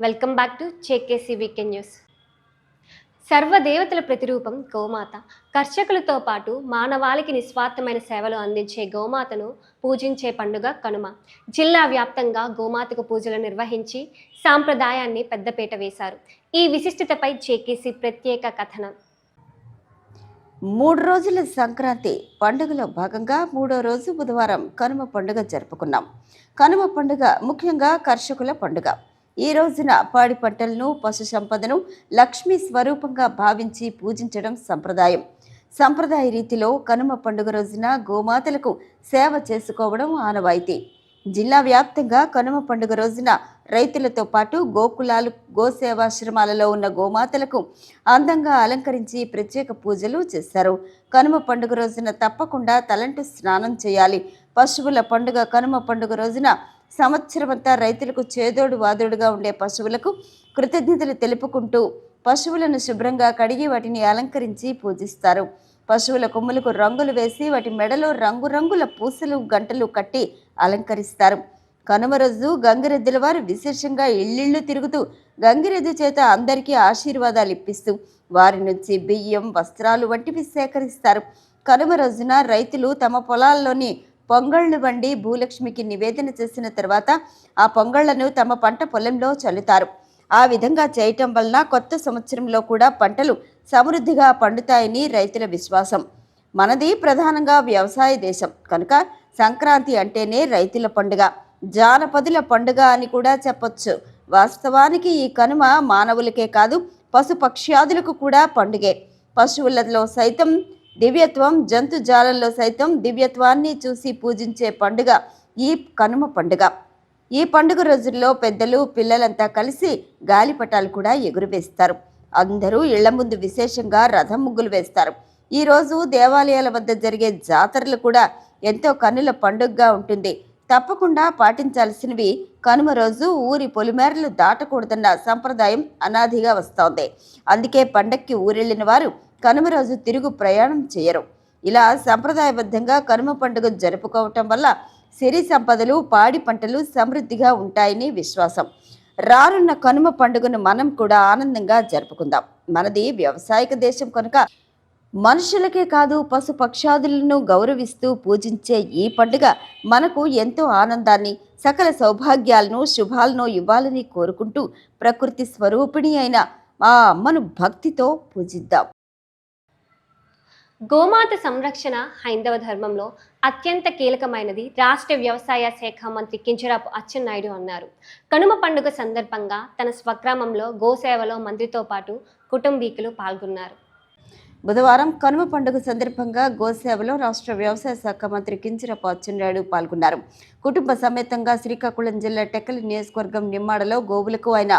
Welcome back to చేకేసి weekend news. సర్వదేవతల ప్రతిరూపం గోమాత. కర్షకులతో పాటు మానవాళికి నిస్వార్థమైన సేవలు అందించే గోమాతను పూజించే పండుగ కనుమ. జిల్లా వ్యాప్తంగా గోమాతకు పూజలు నిర్వహించి సాంప్రదాయాన్ని పెద్దపీట వేశారు. ఈ విశిష్టతపై చేకేసి ప్రత్యేక కథనం. మూడు రోజుల సంక్రాంతి పండుగలో భాగంగా మూడో రోజు బుధవారం కనుమ పండుగ జరుపుకున్నాం. కనుమ పండుగ ముఖ్యంగా కర్షకుల పండుగ. ఈ రోజున పాడి పంటలను పశు సంపదను లక్ష్మీ స్వరూపంగా భావించి పూజించడం సంప్రదాయం. సంప్రదాయ రీతిలో కనుమ పండుగ రోజున గోమాతలకు సేవ చేసుకోవడం ఆనవాయితీ. జిల్లా వ్యాప్తంగా కనుమ పండుగ రోజున రైతులతో పాటు గోకులాలు గోసేవాశ్రమాలలో ఉన్న గోమాతలకు అందంగా అలంకరించి ప్రత్యేక పూజలు చేశారు. కనుమ పండుగ రోజున తప్పకుండా తలంటు స్నానం చేయాలి. పశువుల పండుగ కనుమ పండుగ రోజున సంవత్సరమంతా రైతులకు చేదోడు వాదోడుగా ఉండే పశువులకు కృతజ్ఞతలు తెలుపుకుంటూ పశువులను శుభ్రంగా కడిగి వాటిని అలంకరించి పూజిస్తారు. పశువుల కొమ్ములకు రంగులు వేసి వాటి మెడలో రంగురంగుల పూసలు గంటలు కట్టి అలంకరిస్తారు. కనుమ రోజు గంగిరెద్దుల వారు విశేషంగా ఇళ్ళిళ్ళు తిరుగుతూ గంగిరెద్దు చేత అందరికీ ఆశీర్వాదాలు ఇప్పిస్తూ వారి నుంచి బియ్యం వస్త్రాలు వంటివి సేకరిస్తారు. కనుమ రోజున రైతులు తమ పొలాల్లోని పొంగళ్ళు వండి భూలక్ష్మికి నివేదన చేసిన తర్వాత ఆ పొంగళ్ళను తమ పంట పొలంలో చల్లుతారు. ఆ విధంగా చేయటం వలన కొత్త సంవత్సరంలో కూడా పంటలు సమృద్ధిగా పండుతాయని రైతుల విశ్వాసం. మనది ప్రధానంగా వ్యవసాయ దేశం. కనుక సంక్రాంతి అంటేనే రైతుల పండుగ. జానపదుల పండుగ అని కూడా చెప్పొచ్చు. వాస్తవానికి ఈ కనుమ మానవులకే కాదు పశు పక్ష్యాదులకు కూడా పండుగే. పశువులలో సైతం దివ్యత్వం జంతు జాలంలో సైతం దివ్యత్వాన్ని చూసి పూజించే పండుగ ఈ కనుమ పండుగ. ఈ పండుగ రోజుల్లో పెద్దలు పిల్లలంతా కలిసి గాలిపటాలు కూడా ఎగురవేస్తారు. అందరూ ఇళ్ళ ముందు విశేషంగా రథం ముగ్గులు వేస్తారు. ఈ రోజు దేవాలయాల వద్ద జరిగే జాతరలు కూడా ఎంతో కన్నుల పండుగగా ఉంటుంది. తప్పకుండా పాటించాల్సినవి కనుమ రోజు ఊరి పొలిమేరలు దాటకూడదన్న సంప్రదాయం అనాదిగా వస్తోంది. అందుకే పండక్కి ఊరెళ్ళిన వారు కనుమ రోజు తిరుగు ప్రయాణం చేయరు. ఇలా సంప్రదాయబద్ధంగా కనుమ పండుగ జరుపుకోవటం వల్ల సిరి సంపదలు పాడి పంటలు సమృద్ధిగా ఉంటాయని విశ్వాసం. రానున్న కనుమ పండుగను మనం కూడా ఆనందంగా జరుపుకుందాం. మనది వ్యవసాయక దేశం కనుక. మనుషులకే కాదు పశు పక్షాదులను గౌరవిస్తూ పూజించే ఈ పండుగ మనకు ఎంతో ఆనందాన్ని సకల సౌభాగ్యాలను శుభాలను ఇవ్వాలని కోరుకుంటూ ప్రకృతి స్వరూపిణి అయిన ఆ అమ్మను భక్తితో పూజిద్దాం. గోమాత సంరక్షణ హైందవ ధర్మంలో అత్యంత కీలకమైనది రాష్ట్ర వ్యవసాయ శాఖ మంత్రి కింజరాపు అచ్చెన్నాయుడు అన్నారు. కనుమ పండుగ సందర్భంగా తన స్వగ్రామంలో గోసేవలో మంత్రితో పాటు కుటుంబీకులు పాల్గొన్నారు. బుధవారం కనుమ పండుగ సందర్భంగా గోసేవలో రాష్ట్ర వ్యవసాయ శాఖ మంత్రి కింజరపు అచ్చెన్నాయుడు పాల్గొన్నారు. కుటుంబ సమేతంగా శ్రీకాకుళం జిల్లా టెక్కలి నియోజకవర్గం నిమ్మాడలో గోవులకు ఆయన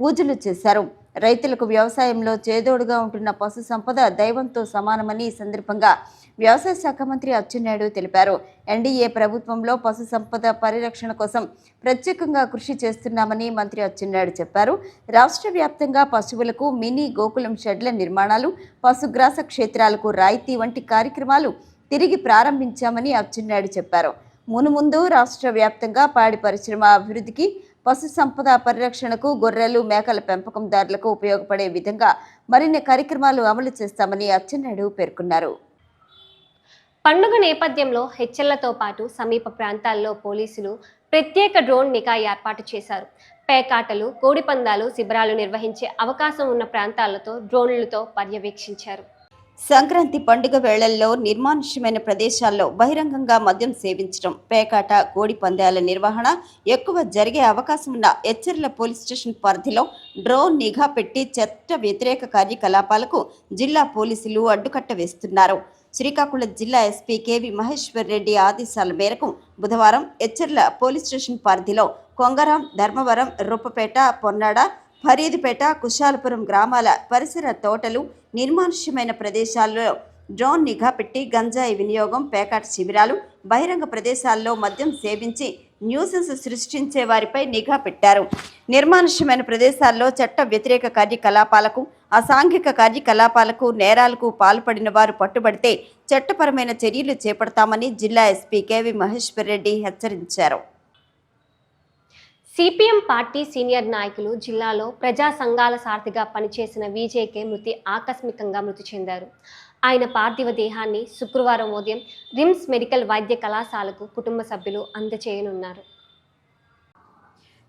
పూజలు చేశారు. రైతులకు వ్యవసాయంలో చేదోడుగా ఉంటున్న పశు సంపద దైవంతో సమానమని ఈ సందర్భంగా వ్యవసాయ శాఖ మంత్రి అచ్చెన్నాయుడు తెలిపారు. ఎన్డీఏ ప్రభుత్వంలో పశు సంపద పరిరక్షణ కోసం ప్రత్యేకంగా కృషి చేస్తున్నామని మంత్రి అచ్చెన్నాయుడు చెప్పారు. రాష్ట్ర వ్యాప్తంగా పశువులకు మినీ గోకులం షెడ్ల నిర్మాణాలు పశుగ్రాస క్షేత్రాలకు రాయితీ వంటి కార్యక్రమాలు తిరిగి ప్రారంభించామని అచ్చెన్నాయుడు చెప్పారు. మునుముందు రాష్ట్ర వ్యాప్తంగా పాడి పరిశ్రమ అభివృద్ధికి పశు సంపద పరిరక్షణకు గొర్రెలు మేకల పెంపకందారులకు ఉపయోగపడే విధంగా మరిన్ని కార్యక్రమాలు అమలు చేస్తామని అచ్చెన్నాయుడు పేర్కొన్నారు. పండుగ నేపథ్యంలో హెచ్చళ్ళతో పాటు సమీప ప్రాంతాల్లో పోలీసులు ప్రత్యేక డ్రోన్ నిఘా ఏర్పాటు చేశారు. పేకాటలు కోడిపందాలు శిబిరాలు నిర్వహించే అవకాశం ఉన్న ప్రాంతాలతో డ్రోన్లతో పర్యవేక్షించారు. సంక్రాంతి పండుగ వేళల్లో నిర్మానుష్యమైన ప్రదేశాల్లో బహిరంగంగా మద్యం సేవించడం పేకాట కోడి పందాల నిర్వహణ ఎక్కువ జరిగే అవకాశం ఉన్న ఎచ్చర్ల పోలీస్ స్టేషన్ పరిధిలో డ్రోన్ నిఘా పెట్టి చట్ట వ్యతిరేక కార్యకలాపాలకు జిల్లా పోలీసులు అడ్డుకట్ట వేస్తున్నారు. శ్రీకాకుళం జిల్లా ఎస్పీ కేవి మహేశ్వర్ రెడ్డి ఆదేశాల మేరకు బుధవారం ఎచ్చర్ల పోలీస్ స్టేషన్ పరిధిలో కొంగరం ధర్మవరం రూపపేట పొన్నాడ ఫరీదుపేట కుశాలపురం గ్రామాల పరిసర తోటలు నిర్మానుష్యమైన ప్రదేశాల్లో డ్రోన్ నిఘా పెట్టి గంజాయి వినియోగం పేకాట శిబిరాలు బహిరంగ ప్రదేశాల్లో మద్యం సేవించి న్యూసెన్స్ సృష్టించే వారిపై నిఘా పెట్టారు. నిర్మానుష్యమైన ప్రదేశాల్లో చట్ట వ్యతిరేక కార్యకలాపాలకు అసాంఘిక కార్యకలాపాలకు నేరాలకు పాల్పడిన వారు పట్టుబడితే చట్టపరమైన చర్యలు చేపడతామని జిల్లా ఎస్పీ కేవి మహేశ్వర్ రెడ్డి హెచ్చరించారు. సిపిఎం పార్టీ సీనియర్ నాయకులు జిల్లాలో ప్రజా సంఘాల సారథిగా పనిచేసిన విజేకే మృతి ఆకస్మికంగా మృతి చెందారు. ఆయన పార్థివ దేహాన్ని శుక్రవారం ఉదయం రిమ్స్ మెడికల్ వైద్య కళాశాలకు కుటుంబ సభ్యులు అందచేయనున్నారు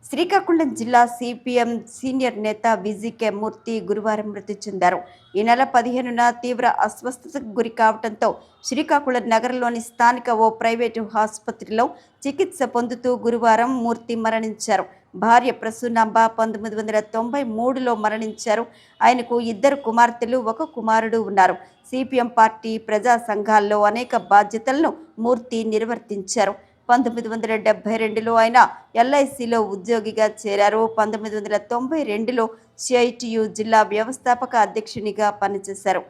శ్రీకాకుళం జిల్లా సిపిఎం సీనియర్ నేత విజికే మూర్తి గురువారం మృతి చెందారు. ఈ నెల పదిహేనున తీవ్ర అస్వస్థతకు గురి కావడంతో శ్రీకాకుళం నగరంలోని స్థానిక ఓ ప్రైవేటు ఆసుపత్రిలో చికిత్స పొందుతూ గురువారం మూర్తి మరణించారు. భార్య ప్రసూనాంబ పంతొమ్మిది వందల తొంభై మూడులో మరణించారు. ఆయనకు ఇద్దరు కుమార్తెలు ఒక కుమారుడు ఉన్నారు. సిపిఎం పార్టీ ప్రజా సంఘాల్లో అనేక బాధ్యతలను మూర్తి నిర్వర్తించారు. పంతొమ్మిది వందల డెబ్బై రెండులో ఆయన ఎల్ఐసిలో ఉద్యోగిగా చేరారు. పంతొమ్మిది వందల తొంభై రెండులో సిఐటియు జిల్లా వ్యవస్థాపక అధ్యక్షునిగా పనిచేశారు.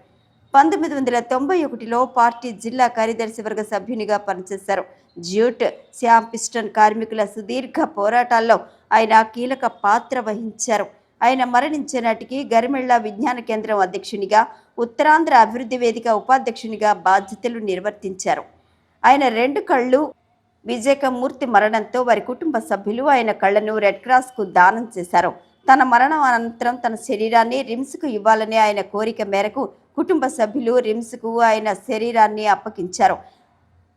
పంతొమ్మిది వందల తొంభై ఒకటిలో పార్టీ జిల్లా కార్యదర్శి వర్గ సభ్యునిగా పనిచేశారు. జ్యూట్ శ్యామ్ పిస్టన్ కార్మికుల సుదీర్ఘ పోరాటాల్లో ఆయన కీలక పాత్ర వహించారు. ఆయన మరణించే నాటికి గరిమెళ్ళ విజ్ఞాన కేంద్రం అధ్యక్షునిగా ఉత్తరాంధ్ర అభివృద్ధి వేదిక ఉపాధ్యక్షునిగా బాధ్యతలు నిర్వర్తించారు. ఆయన రెండు కళ్ళు విజయకమూర్తి మరణంతో వారి కుటుంబ సభ్యులు ఆయన కళ్ళను రెడ్ క్రాస్కు దానం చేశారు. తన మరణం అనంతరం తన శరీరాన్ని రిమ్స్కు ఇవ్వాలని ఆయన కోరిక మేరకు కుటుంబ సభ్యులు రిమ్స్కు ఆయన శరీరాన్ని అప్పగించారు.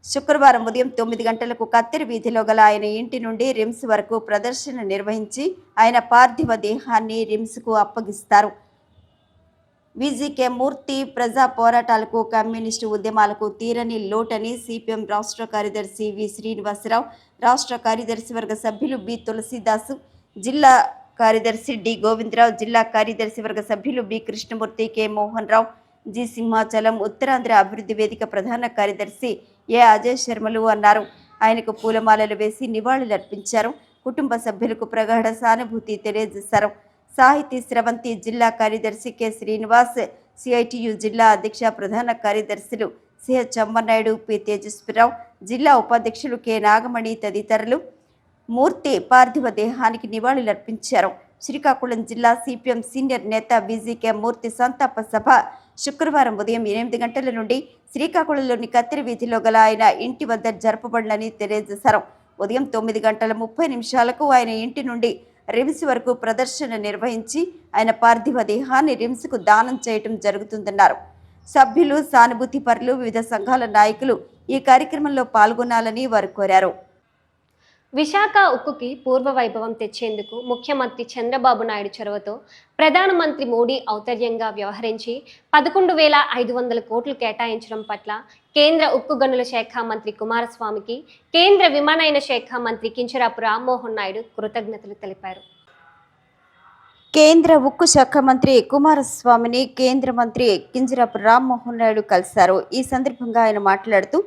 శుక్రవారం ఉదయం తొమ్మిది గంటలకు కత్తెర వీధిలో గల ఆయన ఇంటి నుండి రిమ్స్ వరకు ప్రదర్శన నిర్వహించి ఆయన పార్థివ దేహాన్ని రిమ్స్కు అప్పగిస్తారు. విజీకే మూర్తి ప్రజా పోరాటాలకు కమ్యూనిస్టు ఉద్యమాలకు తీరని లోటని సిపిఎం రాష్ట్ర కార్యదర్శి వి శ్రీనివాసరావు రాష్ట్ర కార్యదర్శి వర్గ సభ్యులు బి తులసిదాస్ జిల్లా కార్యదర్శి డి గోవిందరావు జిల్లా కార్యదర్శి వర్గ సభ్యులు B Krishnamurthy K Mohan Rao G Simhachalam Uttarandhra అభివృద్ధి వేదిక ప్రధాన కార్యదర్శి ఏ అజయ్ శర్మలు అన్నారు. ఆయనకు పూలమాలలు వేసి నివాళులర్పించారు. కుటుంబ సభ్యులకు ప్రగాఢ సానుభూతి తెలియజేశారు. సాహితీ స్రవంతి జిల్లా కార్యదర్శి కె. శ్రీనివాస్ సిఐటియు జిల్లా అధ్యక్ష ప్రధాన కార్యదర్శులు సిహెచ్ చమ్మనాయుడు పి. తేజస్విరావు జిల్లా ఉపాధ్యక్షులు కె. నాగమణి తదితరులు మూర్తి పార్థివ దేహానికి నివాళులర్పించారు. శ్రీకాకుళం జిల్లా సిపిఎం సీనియర్ నేత విజీకే మూర్తి సంతాప సభ శుక్రవారం ఉదయం ఎనిమిది గంటల నుండి శ్రీకాకుళంలోని కత్తిరి వీధిలో గల ఆయన ఇంటి వద్ద జరపబడినని తెలియజేశారు. ఉదయం తొమ్మిది గంటల ముప్పై నిమిషాలకు ఆయన ఇంటి నుండి రిమ్స్ వరకు ప్రదర్శన నిర్వహించి ఆయన పార్థివ దేహాన్ని రిమ్స్కు దానం చేయటం జరుగుతుందన్నారు. సభ్యులు సానుభూతిపరులు వివిధ సంఘాల నాయకులు ఈ కార్యక్రమంలో పాల్గొనాలని వారు కోరారు. విశాఖ ఉక్కుకి పూర్వ వైభవం తెచ్చేందుకు ముఖ్యమంత్రి చంద్రబాబు నాయుడు చొరవతో ప్రధానమంత్రి మోడీ ఔతర్యంగా వ్యవహరించి పదకొండు వేల ఐదు వందల కోట్లు కేటాయించడం పట్ల కేంద్ర ఉక్కు గనుల శాఖ మంత్రి కుమారస్వామికి కేంద్ర విమానయాన శాఖ మంత్రి కించరాపు రామ్మోహన్ నాయుడు కృతజ్ఞతలు తెలిపారు. కేంద్ర ఉక్కు శాఖ మంత్రి కుమారస్వామిని కేంద్ర మంత్రి కింజరాపు రామ్మోహన్ నాయుడు కలిశారు. ఈ సందర్భంగా ఆయన మాట్లాడుతూ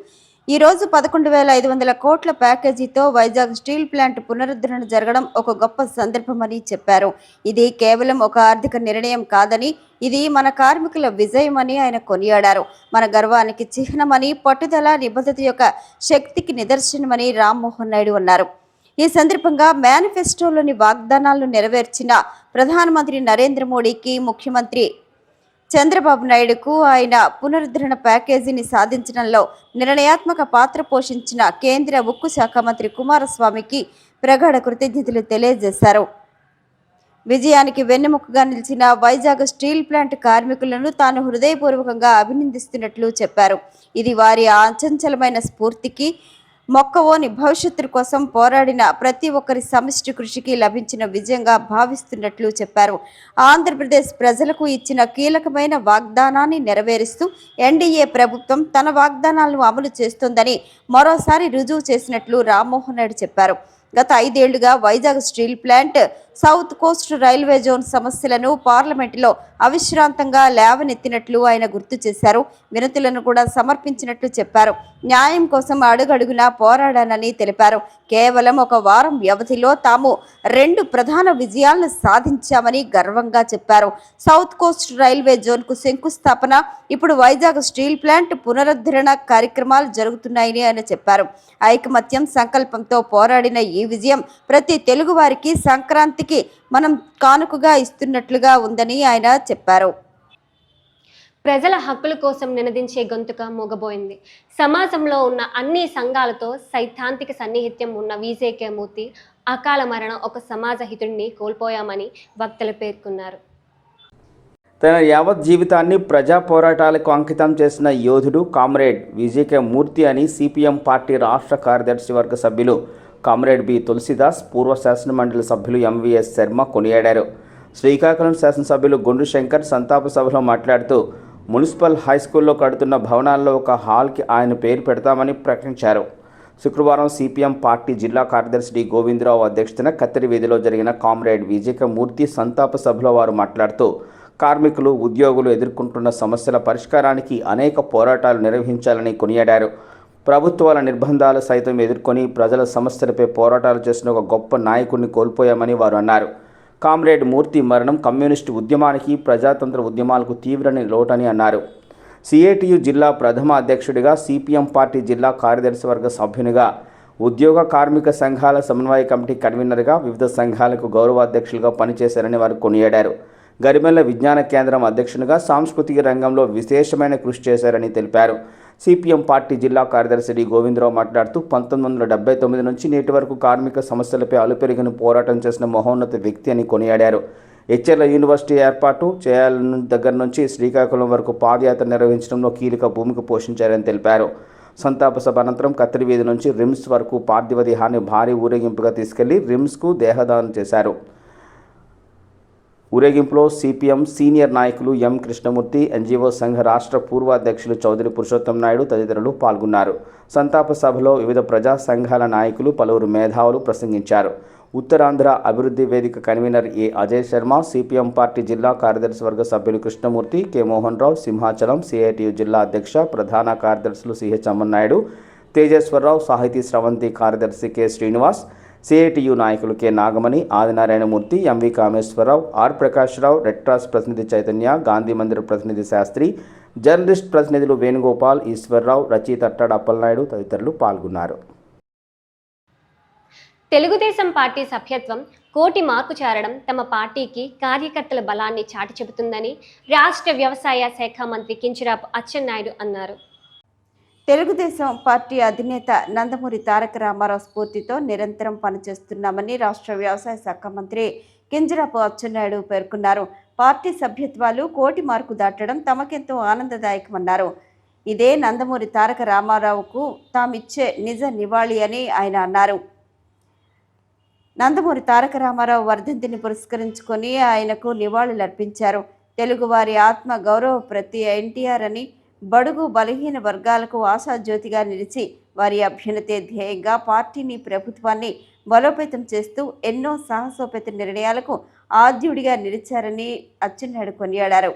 ఈ రోజు పదకొండు వేల ఐదు వందల కోట్ల ప్యాకేజీతో వైజాగ్ స్టీల్ ప్లాంట్ పునరుద్ధరణ జరగడం ఒక గొప్ప సందర్భమని చెప్పారు. ఇది కేవలం ఒక ఆర్థిక నిర్ణయం కాదని ఇది మన కార్మికుల విజయమని ఆయన కొనియాడారు. మన గర్వానికి చిహ్నమని పట్టుదల నిబద్ధత యొక్క శక్తికి నిదర్శనమని రామ్మోహన్ నాయుడు అన్నారు. ఈ సందర్భంగా మేనిఫెస్టోలోని వాగ్దానాలను నెరవేర్చిన ప్రధానమంత్రి నరేంద్ర మోడీకి ముఖ్యమంత్రి చంద్రబాబు నాయుడుకు ఆయన పునరుద్ధరణ ప్యాకేజీని సాధించడంలో నిర్ణయాత్మక పాత్ర పోషించిన కేంద్ర ఉక్కు శాఖ మంత్రి కుమారస్వామికి ప్రగాఢ కృతజ్ఞతలు తెలియజేశారు. విజయానికి వెన్నెముకగా నిలిచిన వైజాగ్ స్టీల్ ప్లాంట్ కార్మికులను తాను హృదయపూర్వకంగా అభినందిస్తున్నట్లు చెప్పారు. ఇది వారి అచంచలమైన స్ఫూర్తికి మొక్కవోని భవిష్యత్తు కోసం పోరాడిన ప్రతి ఒక్కరి సమిష్టి కృషికి లభించిన విజయంగా భావిస్తున్నట్లు చెప్పారు. ఆంధ్రప్రదేశ్ ప్రజలకు ఇచ్చిన కీలకమైన వాగ్దానాన్ని నెరవేరుస్తూ ఎన్డీఏ ప్రభుత్వం తన వాగ్దానాలను అమలు చేస్తోందని మరోసారి రుజువు చేసినట్లు రామ్మోహన్ నాయుడు చెప్పారు. గత ఐదేళ్ళుగా Vizag steel plant south coast railway zone సమస్యలను పార్లమెంటులో అవిశ్రాంతంగా లేవనెత్తినట్లు ఆయన గుర్తు చేశారు. వినతులను కూడా సమర్పించినట్లు చెప్పారు. న్యాయం కోసం అడుగడుగునా పోరాడానని తెలిపారు. కేవలం ఒక వారం వ్యవధిలో తాము రెండు ప్రధాన విజయాలను సాధించామని గర్వంగా చెప్పారు. సౌత్ కోస్ట్ రైల్వే జోన్కు శంకుస్థాపన ఇప్పుడు వైజాగ్ స్టీల్ ప్లాంట్ పునరుద్ధరణ కార్యక్రమాలు జరుగుతున్నాయని ఆయన చెప్పారు. ఐకమత్యం సంకల్పంతో పోరాడిన ఈ విజయం ప్రతి తెలుగువారికి సంక్రాంతి సంక్రాంతికి మనం కానుకగా ఇస్తున్నట్లుగా ఉందని ఆయన చెప్పారు. ప్రజల హక్కుల కోసం నినదించే గొంతుక మూగబోయింది. సమాజంలో ఉన్న అన్ని సంఘాలతో సైద్ధాంతిక సన్నిహిత్యం ఉన్న విజేకే మూర్తి అకాల మరణం ఒక సమాజ హితుడిని కోల్పోయామని వక్తలు పేర్కొన్నారు. తన యావత్ జీవితాన్ని ప్రజా పోరాటాలకు అంకితం చేసిన యోధుడు కామ్రేడ్ విజేకే మూర్తి అని సిపిఎం పార్టీ రాష్ట్ర కార్యదర్శి వర్గ సభ్యులు కామ్రేడ్ బి. తులసిదాస్ పూర్వ శాసనమండలి సభ్యులు ఎంవిఎస్ శర్మ కొనియాడారు. శ్రీకాకుళం శాసనసభ్యులు గుండు శంకర్ సంతాప సభలో మాట్లాడుతూ మున్సిపల్ హై స్కూల్లో కడుతున్న భవనాల్లో ఒక హాల్కి ఆయన పేరు పెడతామని ప్రకటించారు. శుక్రవారం సిపిఎం పార్టీ జిల్లా కార్యదర్శి డి. గోవిందరావు అధ్యక్షతన కత్తెరి వీధిలో జరిగిన కామ్రేడ్ విజయకమూర్తి సంతాప సభలో వారు మాట్లాడుతూ కార్మికులు ఉద్యోగులు ఎదుర్కొంటున్న సమస్యల పరిష్కారానికి అనేక పోరాటాలు నిర్వహించాలని కొనియాడారు. ప్రభుత్వాల నిర్బంధాలు సైతం ఎదుర్కొని ప్రజల సమస్యలపై పోరాటాలు చేసిన ఒక గొప్ప నాయకుడిని కోల్పోయామని వారు అన్నారు. కామ్రేడ్ మూర్తి మరణం కమ్యూనిస్టు ఉద్యమానికి ప్రజాతంత్ర ఉద్యమాలకు తీవ్రని లోటని అన్నారు. సిఐటియు జిల్లా ప్రథమ అధ్యక్షుడిగా సిపిఎం పార్టీ జిల్లా కార్యదర్శి వర్గ సభ్యునిగా ఉద్యోగ కార్మిక సంఘాల సమన్వయ కమిటీ కన్వీనర్గా వివిధ సంఘాలకు గౌరవాధ్యక్షులుగా పనిచేశారని వారు కొనియాడారు. గరిమెల్ల విజ్ఞాన కేంద్రం అధ్యక్షునిగా సాంస్కృతిక రంగంలో విశేషమైన కృషి చేశారని తెలిపారు. సిపిఎం పార్టీ జిల్లా కార్యదర్శి డి. గోవిందరావు మాట్లాడుతూ పంతొమ్మిది వందల డెబ్బై తొమ్మిది నుంచి నేటి వరకు కార్మిక సమస్యలపై అలుపెరిగిన పోరాటం చేసిన మహోన్నత వ్యక్తి అని కొనియాడారు. హెచ్ఎర్ల యూనివర్సిటీ ఏర్పాటు చేయాలని దగ్గర నుంచి శ్రీకాకుళం వరకు పాదయాత్ర నిర్వహించడంలో కీలక భూమిక పోషించారని తెలిపారు. సంతాప సభ అనంతరం కత్తిరి వీధి నుంచి రిమ్స్ వరకు పార్థివ దేహాన్ని భారీ ఊరేగింపుగా తీసుకెళ్ళి రిమ్స్కు దేహదానం చేశారు. ఊరేగింపులో సిపిఎం సీనియర్ నాయకులు ఎం కృష్ణమూర్తి ఎన్జీఓ సంఘ రాష్ట్ర పూర్వ అధ్యక్షులు చౌదరి పురుషోత్తం నాయుడు తదితరులు పాల్గొన్నారు. సంతాప సభలో వివిధ ప్రజా సంఘాల నాయకులు పలువురు మేధావులు ప్రసంగించారు. ఉత్తరాంధ్ర అభివృద్ధి వేదిక convener A Ajay Sharma CPM party జిల్లా కార్యదర్శి వర్గ సభ్యులు కృష్ణమూర్తి కె మోహన్ రావు సింహాచలం సిఐటియు జిల్లా అధ్యక్ష ప్రధాన కార్యదర్శులు సిహెచ్ అమ్మన్నాయుడు తేజేశ్వరరావు సాహితీ స్రవంతి కార్యదర్శి కె శ్రీనివాస్ సిఐటియు నాయకులు K. Nagamani Adinarayanamurthy MV. Kameswararao R. Prakashrao red cross ప్రతినిధి చైతన్య గాంధీ మందిర్ ప్రతినిధి శాస్త్రి జర్నలిస్ట్ ప్రతినిధులు వేణుగోపాల్ ఈశ్వర్రావు రచయిత అట్టాడు అప్పలనాయుడు తదితరులు పాల్గొన్నారు. తెలుగుదేశం పార్టీ సభ్యత్వం కోటి మార్కు చేరడం తమ పార్టీకి కార్యకర్తల బలాన్ని చాటి చెబుతుందని రాష్ట్ర వ్యవసాయ శాఖ మంత్రి కించిరాపు అచ్చెన్నాయుడు అన్నారు. తెలుగుదేశం పార్టీ అధినేత నందమూరి తారక రామారావు స్ఫూర్తితో నిరంతరం పనిచేస్తున్నామని రాష్ట్ర వ్యవసాయ శాఖ మంత్రి కింజరాపు అచ్చెన్నాయుడు పేర్కొన్నారు. పార్టీ సభ్యత్వాలు కోటి మార్కు దాటడం తమకెంతో ఆనందదాయకమన్నారు. ఇదే నందమూరి తారక రామారావుకు తామిచ్చే నిజ నివాళి అని ఆయన అన్నారు. నందమూరి తారక రామారావు వర్ధంతిని పురస్కరించుకొని ఆయనకు నివాళులర్పించారు. తెలుగువారి ఆత్మ గౌరవ ప్రతి ఎన్టీఆర్ అని బడుగు బలహీన వర్గాలకు ఆశాజ్యోతిగా నిలిచి వారి అభ్యున్నతే ధ్యేయంగా పార్టీని ప్రభుత్వాన్ని బలోపేతం చేస్తూ ఎన్నో సాహసోపేత నిర్ణయాలకు ఆద్యుడిగా నిలిచారని అచ్చెన్నాయుడు కొనియాడారు.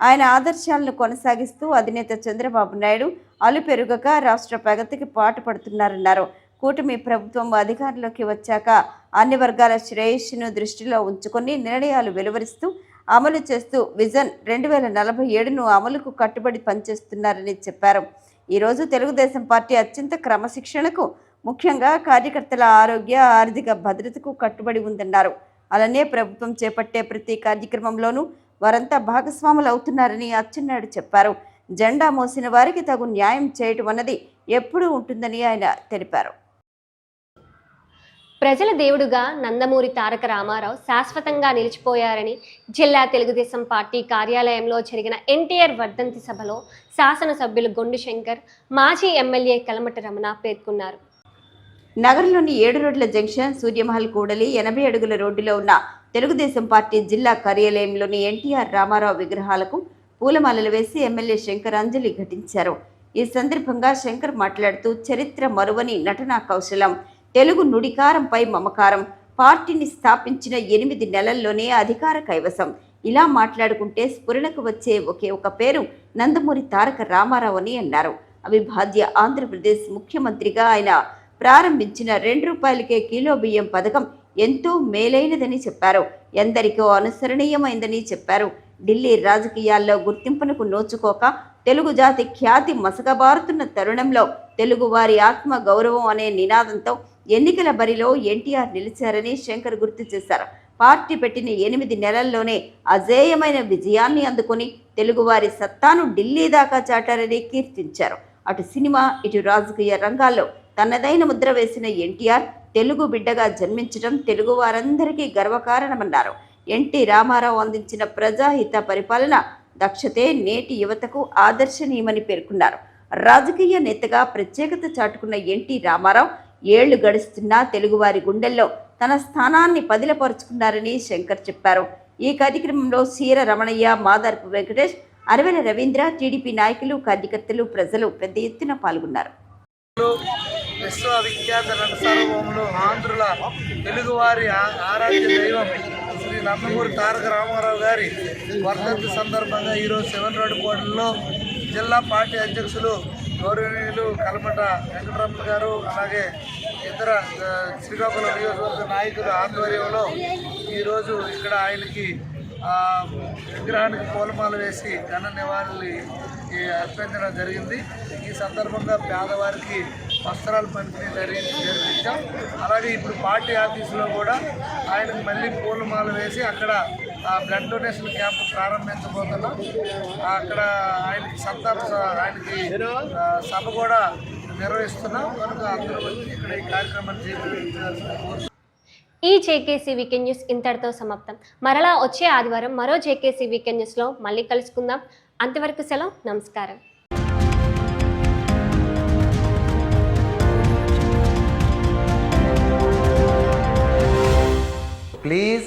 ఆయన ఆదర్శాలను కొనసాగిస్తూ అధినేత చంద్రబాబు నాయుడు అలుపెరుగక రాష్ట్ర ప్రగతికి పాటుపడుతున్నారన్నారు కూటమి ప్రభుత్వం అధికారంలోకి వచ్చాక అన్ని వర్గాల శ్రేయస్సును దృష్టిలో ఉంచుకొని నిర్ణయాలు వెలువరిస్తూ అమలు చేస్తూ విజన్ రెండు వేల నలభై ఏడును అమలుకు కట్టుబడి పనిచేస్తున్నారని చెప్పారు. ఈరోజు తెలుగుదేశం పార్టీ అత్యంత క్రమశిక్షణకు ముఖ్యంగా కార్యకర్తల ఆరోగ్య ఆర్థిక భద్రతకు కట్టుబడి ఉందన్నారు. అలానే ప్రభుత్వం చేపట్టే ప్రతి కార్యక్రమంలోనూ వారంతా భాగస్వాములు అవుతున్నారని అచ్చెన్నాయుడు చెప్పారు. జెండా మోసిన వారికి తగు న్యాయం చేయటం అన్నది ఎప్పుడూ ఉంటుందని ఆయన తెలిపారు. ప్రజల దేవుడుగా నందమూరి తారక రామారావు శాశ్వతంగా నిలిచిపోయారని జిల్లా తెలుగుదేశం పార్టీ కార్యాలయంలో జరిగిన ఎన్టీఆర్ వర్ధంతి సభలో శాసనసభ్యులు గొండు శంకర్ మాజీ ఎమ్మెల్యే కలమట రమణ పేర్కొన్నారు. నగరంలోని ఏడు రోడ్ల జంక్షన్ సూర్యమహల్ కూడలి ఎనభై అడుగుల రోడ్డులో ఉన్న తెలుగుదేశం పార్టీ జిల్లా కార్యాలయంలోని ఎన్టీఆర్ రామారావు విగ్రహాలకు పూలమాలలు వేసి ఎమ్మెల్యే శంకర్ అంజలి ఘటించారు. ఈ సందర్భంగా శంకర్ మాట్లాడుతూ చరిత్ర మరువని నటనా కౌశలం. తెలుగు నుడికారంపై మమకారం. పార్టీని స్థాపించిన ఎనిమిది నెలల్లోనే అధికార కైవసం. ఇలా మాట్లాడుకుంటే స్ఫురణకు వచ్చే ఒకే ఒక పేరు నందమూరి తారక రామారావు అని అన్నారు. అవిభాజ్య ఆంధ్రప్రదేశ్ ముఖ్యమంత్రిగా ఆయన ప్రారంభించిన రెండు రూపాయలకే కిలో బియ్యం పథకం ఎంతో మేలైనదని చెప్పారు. ఎందరికో అనుసరణీయమైందని చెప్పారు. ఢిల్లీ రాజకీయాల్లో గుర్తింపునకు నోచుకోక తెలుగు జాతి ఖ్యాతి మసకబారుతున్న తరుణంలో తెలుగువారి ఆత్మ గౌరవం అనే నినాదంతో ఎన్నికల బరిలో ఎన్టీఆర్ నిలిచారని శంకర్ గుర్తు చేశారు. పార్టీ పెట్టిన ఎనిమిది నెలల్లోనే అజేయమైన విజయాన్ని అందుకుని తెలుగువారి సత్తాను ఢిల్లీ దాకా చాటారని కీర్తించారు. అటు సినిమా ఇటు రాజకీయ రంగాల్లో తనదైన ముద్ర వేసిన ఎన్టీఆర్ తెలుగు బిడ్డగా జన్మించడం తెలుగు వారందరికీ గర్వకారణమన్నారు. ఎన్టీ రామారావు అందించిన ప్రజాహిత పరిపాలన దక్షతే నేటి యువతకు ఆదర్శనీయమని పేర్కొన్నారు. రాజకీయ నేతగా ప్రత్యేకత చాటుకున్న ఎన్టీ రామారావు ఏళ్ళు గడుస్తున్నా తెలుగువారి గుండెల్లో తన స్థానాన్ని పదిలపరుచుకున్నారని శంకర్ చెప్పారు. ఈ కార్యక్రమంలో సీర రమణయ్య మాదార్పు వెంకటేష్ అరవెల రవీంద్ర టీడీపీ నాయకులు కార్యకర్తలు ప్రజలు పెద్ద ఎత్తున పాల్గొన్నారు. విశ్వవిఖ్యాత నట ఆంధ్రుల తెలుగువారి ఆరాధ్య దైవం శ్రీ నందమూరి తారక రామారావు గారి వర్ధంతి సందర్భంగా ఈరోజు సెవెన్ రోడ్డు కోటల్లో జిల్లా పార్టీ అధ్యక్షులు గౌరవనీయులు కలమట వెంకటరమణ గారు అలాగే ఇతర శ్రీకాకుళం నియోజకవర్గ నాయకుల ఆధ్వర్యంలో ఈరోజు ఇక్కడ ఆయనకి విగ్రహానికి పూలమాల వేసి ఘన నివాళులు ఈ అర్పించడం జరిగింది. ఈ సందర్భంగా పేదవారికి వస్త్రాలు పంపిణీ జరిగింది జరిపించాం. అలాగే ఇప్పుడు పార్టీ ఆఫీసులో కూడా ఆయనకు మళ్ళీ పూలమాల వేసి అక్కడ బ్లడ్ డొనేషన్ క్యాంప్ ప్రారంభించబోతున్నాం. అక్కడ ఆయనకి సంతాప ఆయనకి ఆ, సభ కూడా నిర్వహిస్తున్నాం. కనుక అందరూ వచ్చి ఇక్కడ ఈ కార్యక్రమాన్ని కోరుతున్నాం. ఈ జేకేసీ వీకెండ్ న్యూస్ ఇంతటితో సమాప్తం. మరలా వచ్చే ఆదివారం మరో జేకేసీ వీకెండ్ న్యూస్లో మళ్ళీ కలుసుకుందాం. అంతవరకు సెలవు నమస్కారం. Please